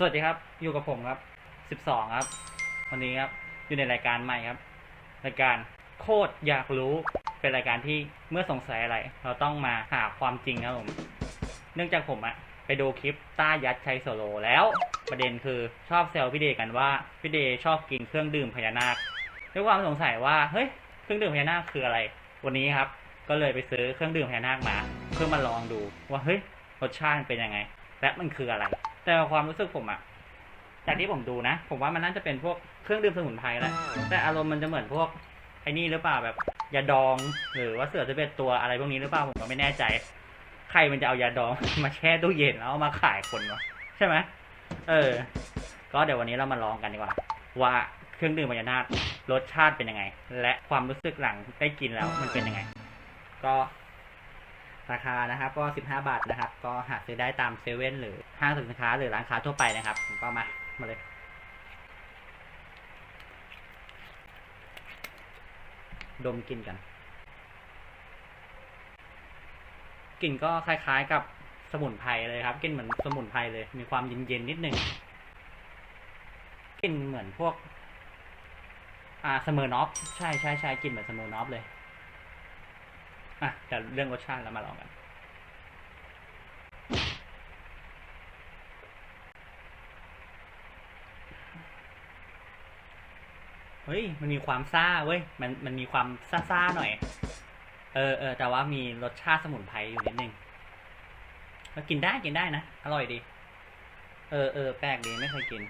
สวัสดีครับ อยู่กับผมครับ 12 ครับ วันนี้ครับ อยู่ในรายการใหม่ครับ รายการโคตรอยากรู้ เป็นรายการที่เมื่อสงสัยอะไร เราต้องมาหาความจริงครับผม เนื่องจากผมอะไปดูคลิปต้ายัดชัยโซโลแล้ว ประเด็นคือชอบเซลพี่เดกันว่าพี่เดชอบกินเครื่องดื่มพญานาคด้วยความสงสัยว่าเฮ้ยเครื่องดื่มพญานาคคืออะไร วันนี้ครับ ก็เลยไปซื้อเครื่องดื่มพญานาคมา เพื่อมาลองดูว่าเฮ้ยรสชาติเป็นยังไง และมันคืออะไร แต่ความรู้สึกผมอะจากที่ผมดูนะ ผมว่ามันน่าจะเป็นพวกเครื่องดื่มสมุนไพรแหละแต่อารมณ์มันจะเหมือนพวกไอ้นี่หรือเปล่าแบบยาดอง หรือว่าเสือจะเป็นตัวอะไรพวกนี้หรือเปล่าผมก็ไม่แน่ใจ ใครมันจะเอายาดอง มาแช่ตู้เย็นแล้วมาขายคนวะใช่ไหมเออ ก็เดี๋ยววันนี้เรามาลองกันดีกว่า ว่าเครื่องดื่มพญานาครสชาติเป็นยังไง และความรู้สึกหลังได้กินแล้วมันเป็นยังไง ก็ ราคานะครับก็ 15 บาทนะครับ ก็หาซื้อได้ตามเซเว่นหรือห้างสรรพสินค้าหรือร้านค้าทั่วไปนะครับผมก็มามาเลยดมกลินกันกลิ่นก็คล้ายๆกับสมุนไพรเลยครับกลิ่นเหมือนสมุนไพรเลย มีความเย็นๆนิดนึงกลิ่นเหมือนพวก อ่าสเมอร์นอฟใช่ใช่ใช่กลิ่นเหมือนสเมอร์นอฟเลย อะแต่เรื่องรสชาติเรามาลองกันเฮ้ย มันมีความซ่าเว้ย มัน มันมีความซ่าๆหน่อย เออเออแต่ว่ามีรสชาติสมุนไพรอยู่นิดนึงก็กินได้ กินได้นะ อร่อยดี เออเออแปลกดี ไม่เคยกิน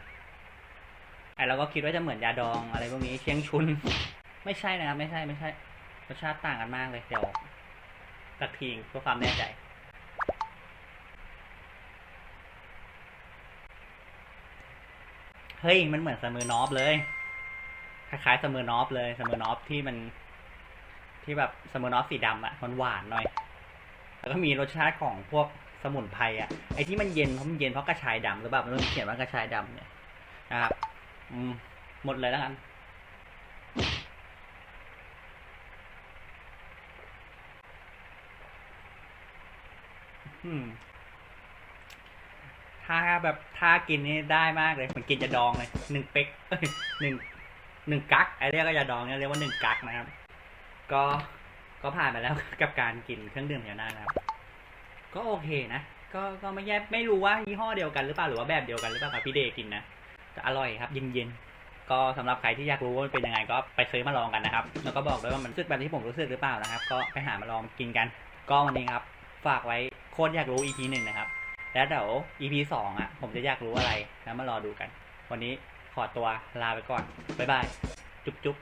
ไอเราก็คิดว่าจะเหมือนยาดองอะไรพวกนี้ เชียงชุน ไม่ใช่นะครับ ไม่ใช่ ไม่ใช่ รสชาติต่างกันมากเลย เดี๋ยว สักทีเพื่อความแน่ใจ เฮ้ย มันเหมือนสมือนอฟเลย คล้ายๆสมือนอฟเลยสมือนอฟที่มัน ที่แบบสมือนอฟสีดำอะ่ะมันหวานหน่อย แล้วก็มีรสชาติของพวกสมุนไพรอะ่ะไอ้ที่มันเย็นเพราะมันเย็นเพราะกระชายดำหรือเปล่ามันเขียนว่ากระชายดำเนี่ยนะครับ อืม หมดเลยแล้วกัน ถ้าแบบถ้ากินนี่ได้มากเลยเหมือนกินจะดองเลยหนึ่งเป๊กหนึ่งหนึ่งกั๊กไอเรียกก็ยาดองเนี่ยเรียกว่าหนึ่งกั๊กนะครับ ก็ก็ผ่านไปแล้วกับการกินเครื่องดื่มอย่างนั้นนะครับ ก็โอเคนะก็ก็ไม่แย่ไม่รู้ว่ายี่ห้อเดียวกันหรือเปล่าหรือว่าแบบเดียวกันหรือเปล่ากับพี่เดกินนะแต่อร่อยครับเย็นๆก็สำหรับใครที่อยากรู้ว่ามันเป็นยังไงก็ไปซื้อมาลองกันนะครับแล้วก็บอกด้วยว่ามันรู้สึกแบบที่ผมรู้สึกหรือเปล่านะครับ ก็ไปหามาลองกินกัน ก็วันนี้ครับ ฝากไว้ คตรอยากรู้ EP หนึ่งนะครับ แล้วเดี๋ยว EP สองอะ ผมจะอยากรู้อะไร แล้วมารอดูกัน วันนี้ขอตัวลาไปก่อน บ๊ายบาย จุ๊บจุ๊บ